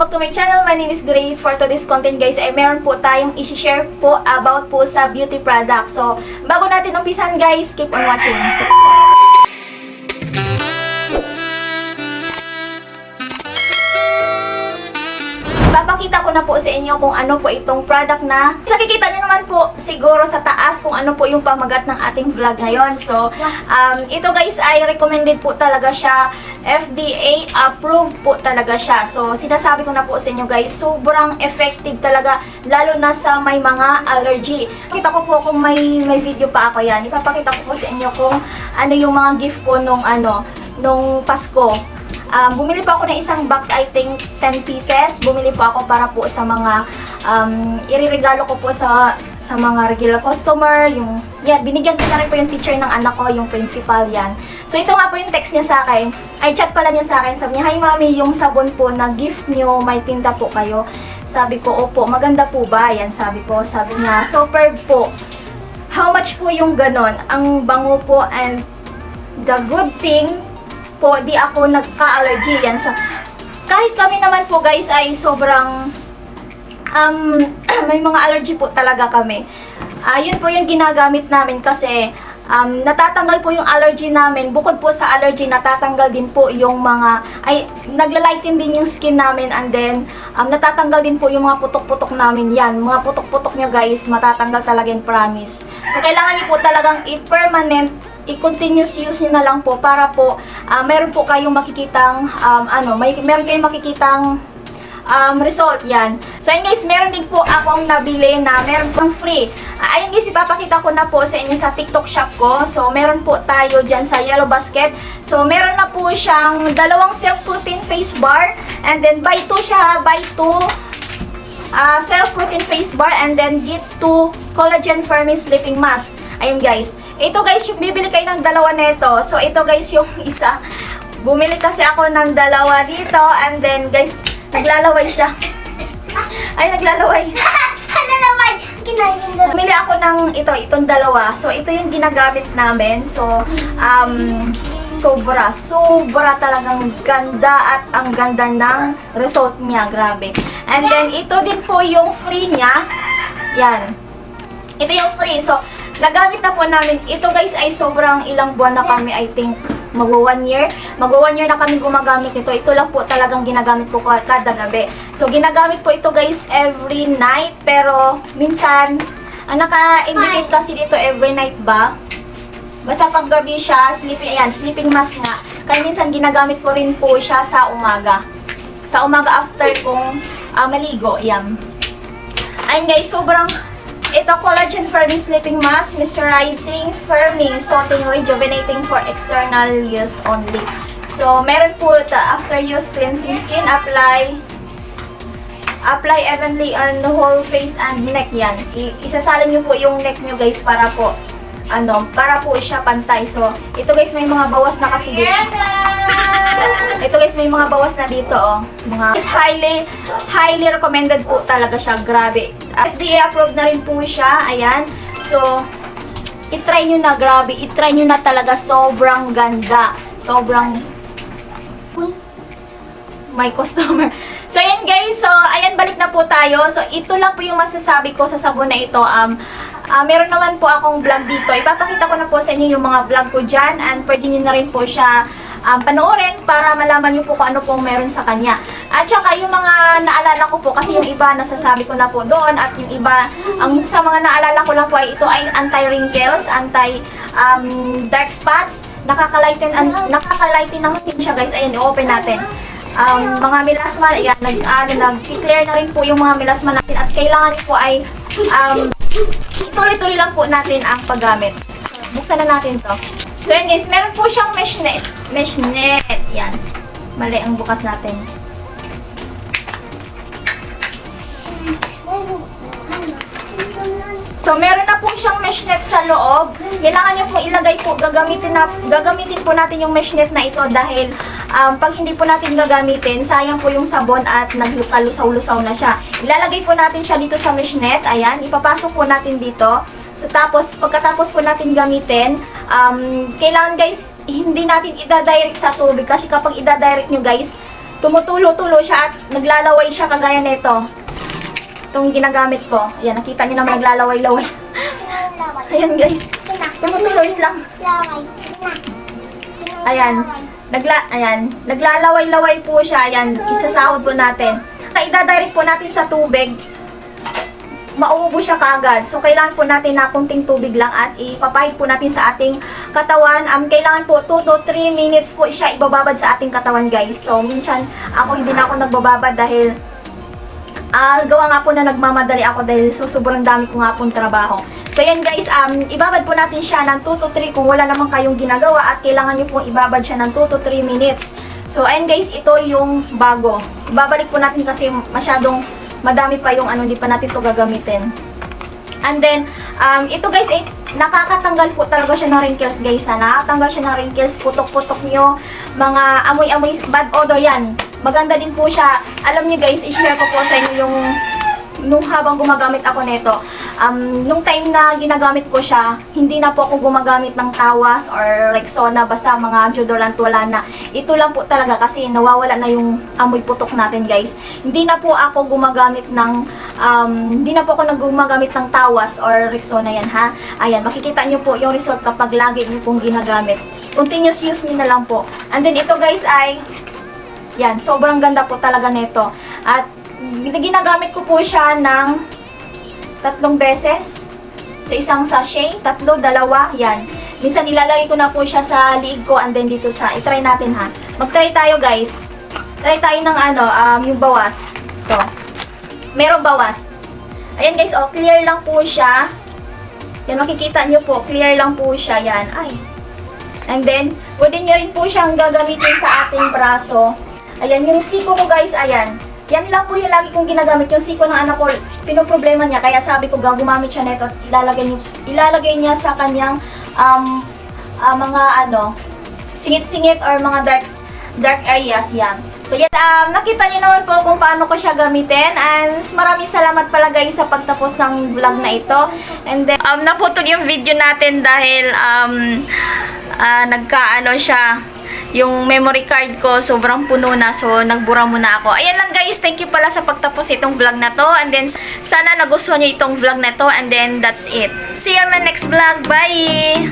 back to my channel. My name is Grace. For today's content guys, ay meron po tayong isi-share po about po sa beauty product. So, bago natin umpisan guys, keep on watching. Papakita ko na po sa inyo kung ano po itong product na sa kikita nyo naman po siguro sa taas kung ano po yung pamagat ng ating vlog ngayon. So, um, ito guys ay recommended po talaga siya. FDA approved po talaga siya. So, sinasabi ko na po sa inyo guys, sobrang effective talaga lalo na sa may mga allergy. Kita ko po kung may may video pa ako yan. Ipapakita ko po sa inyo kung ano yung mga gift ko nung ano, nung Pasko. Um, bumili po ako ng isang box, I think 10 pieces. Bumili po ako para po sa mga um, iriregalo ko po sa sa mga regular customer. Yung, yan, binigyan ko na rin po yung teacher ng anak ko, yung principal yan. So ito nga po yung text niya sa akin. Ay, chat pala niya sa akin. Sabi niya, Hi mami, yung sabon po na gift niyo, may tinda po kayo. Sabi ko, opo, maganda po ba? Yan, sabi ko. Sabi niya, superb po. How much po yung ganon? Ang bango po and the good thing po, di ako nagka-allergy yan sa... Kahit kami naman po guys ay sobrang... Um, may mga allergy po talaga kami. Ah, yun po yung ginagamit namin kasi um, natatanggal po yung allergy namin. Bukod po sa allergy, natatanggal din po yung mga, ay, naglalighten din yung skin namin and then, um, natatanggal din po yung mga putok-putok namin yan. Mga putok-putok nyo guys, matatanggal talaga yung promise. So, kailangan nyo po talagang i-permanent i-continuous use nyo na lang po para po ah, meron po kayong makikitang um, ano, may meron kayong makikitang um, result yan. So ayun guys, meron din po akong nabili na meron pong free. Ah, ayun guys, ipapakita ko na po sa inyo sa TikTok shop ko. So meron po tayo dyan sa Yellow Basket. So meron na po siyang dalawang self-protein face bar and then buy two siya, buy two uh, self-protein face bar and then get two collagen firming sleeping mask. Ayun guys. Ito guys, yung bibili kayo ng dalawa nito. So ito guys yung isa. Bumili kasi ako ng dalawa dito and then guys, naglalaway siya. Ay, naglalaway. Naman? Kinain. Bumili ako ng ito, itong dalawa. So ito yung ginagamit namin. So, um, sobra, sobra talagang ganda at ang ganda ng result niya. Grabe. And then, ito din po yung free niya. Yan. Ito yung free. So, nagamit na po namin. Ito guys ay sobrang ilang buwan na kami, I think, magwa one year. Magwa one year na kami gumagamit nito. Ito lang po talagang ginagamit ko ka- kada gabi. So, ginagamit po ito guys every night. Pero, minsan, ang naka-indicate kasi dito every night ba? Basta pag gabi siya, sleeping, ayan, sleeping mask nga. Kaya minsan ginagamit ko rin po siya sa umaga. Sa umaga after kong ah, maligo, yan. Ayun guys, sobrang ito collagen firming sleeping mask, moisturizing, firming, soothing, rejuvenating for external use only. So, meron po ito after use cleansing skin, apply apply evenly on the whole face and neck yan. I- isasalin nyo po yung neck nyo guys para po ano, para po siya pantay. So, ito guys may mga bawas na kasi dito. Ito guys, may mga bawas na dito, oh. Mga is highly, highly recommended po talaga siya. Grabe. FDA approved na rin po siya. Ayan. So, itry nyo na, grabe. Itry nyo na talaga. Sobrang ganda. Sobrang my customer. So, ayan guys. So, ayan, balik na po tayo. So, ito lang po yung masasabi ko sa sabon na ito. Um, ah, meron naman po akong vlog dito. Ipapakita ko na po sa inyo yung mga vlog ko dyan. And pwede nyo na rin po siya um, panoorin para malaman nyo po kung ano pong meron sa kanya. At saka yung mga naalala ko po, kasi yung iba nasasabi ko na po doon at yung iba, ang sa mga naalala ko lang po ay ito ay anti-wrinkles, anti-dark spots, nakakalighten, an, nakakalighten ng skin siya guys. Ayan, i-open natin. Um, mga melasma, ayan, nag, ano, nag-clear na rin po yung mga melasma natin at kailangan po ay um, ituloy-tuloy lang po natin ang paggamit. Buksan na natin to. So yun guys, meron po siyang mesh net. Mesh net. Yan. Mali ang bukas natin. So meron na po siyang mesh net sa loob. Kailangan niyo pong ilagay po, gagamitin, na, gagamitin po natin yung mesh net na ito dahil um, pag hindi po natin gagamitin, sayang po yung sabon at naglusaw-lusaw na siya. Ilalagay po natin siya dito sa mesh net. Ayan, ipapasok po natin dito. So tapos, pagkatapos po natin gamitin, um, kailangan guys, hindi natin ida-direct sa tubig kasi kapag ida-direct nyo guys, tumutulo-tulo siya at naglalaway siya kagaya nito. Itong ginagamit ko. Ayan, nakita niyo naman naglalaway-laway. Laway. Ayan guys, tumutuloy lang. Ayan. Nagla ayan, naglalaway-laway po siya. Ayan, isasahod po natin. Na idadirect po natin sa tubig. Mauubo siya kaagad. So, kailangan po natin na kunting tubig lang at ipapahid po natin sa ating katawan. Um, kailangan po 2 to 3 minutes po siya ibababad sa ating katawan, guys. So, minsan ako hindi na ako nagbababad dahil Ah, gawa nga po na nagmamadali ako dahil so sobrang dami ko nga pong trabaho. So yan guys, um, ibabad po natin siya ng 2 to 3 kung wala naman kayong ginagawa at kailangan nyo pong ibabad siya ng 2 to 3 minutes. So ayan guys, ito yung bago. Ibabalik po natin kasi masyadong madami pa yung ano, hindi pa natin to gagamitin. And then, um, ito guys, eh, nakakatanggal po talaga siya ng wrinkles guys. Ha? Nakakatanggal siya ng wrinkles, putok-putok nyo, mga amoy-amoy, bad odor yan. Maganda din po siya. Alam niyo guys, i-share ko po sa inyo yung nung habang gumagamit ako nito, um, nung time na ginagamit ko siya, hindi na po ako gumagamit ng tawas or Rexona, basta mga deodorant wala na. Ito lang po talaga kasi nawawala na yung amoy putok natin guys. Hindi na po ako gumagamit ng, um, hindi na po ako naggumagamit ng tawas or Rexona yan ha. Ayan, makikita nyo po yung result kapag lagi nyo pong ginagamit. Continuous use nyo na lang po. And then ito guys ay, yan, sobrang ganda po talaga nito. At ginagamit ko po siya ng tatlong beses sa isang sachet, tatlo, dalawa, yan. Minsan ilalagay ko na po siya sa liig ko and then dito sa, itry natin ha. Mag-try tayo guys. Try tayo ng ano, um, yung bawas. Ito. Merong bawas. Ayan guys, oh, clear lang po siya. Yan, makikita nyo po, clear lang po siya, yan. Ay. And then, pwede nyo rin po siyang gagamitin sa ating braso. Ayan, yung siko ko guys, ayan. Yan lang po yung lagi kong ginagamit. Yung siko ng anak ko, pinoproblema niya. Kaya sabi ko, gagumamit siya nito at ilalagay, ilalagay niya sa kanyang um, ah, mga ano, singit-singit or mga dark dark areas yan. So yan, um, nakita niyo naman po kung paano ko siya gamitin and maraming salamat pala guys sa pagtapos ng vlog na ito. And then, um, naputol yung video natin dahil um, ah, nagkaano siya, yung memory card ko sobrang puno na so nagbura muna ako. Ayan lang guys, thank you pala sa pagtapos itong vlog na to and then sana nagustuhan niyo itong vlog na to and then that's it. See you on my next vlog. Bye!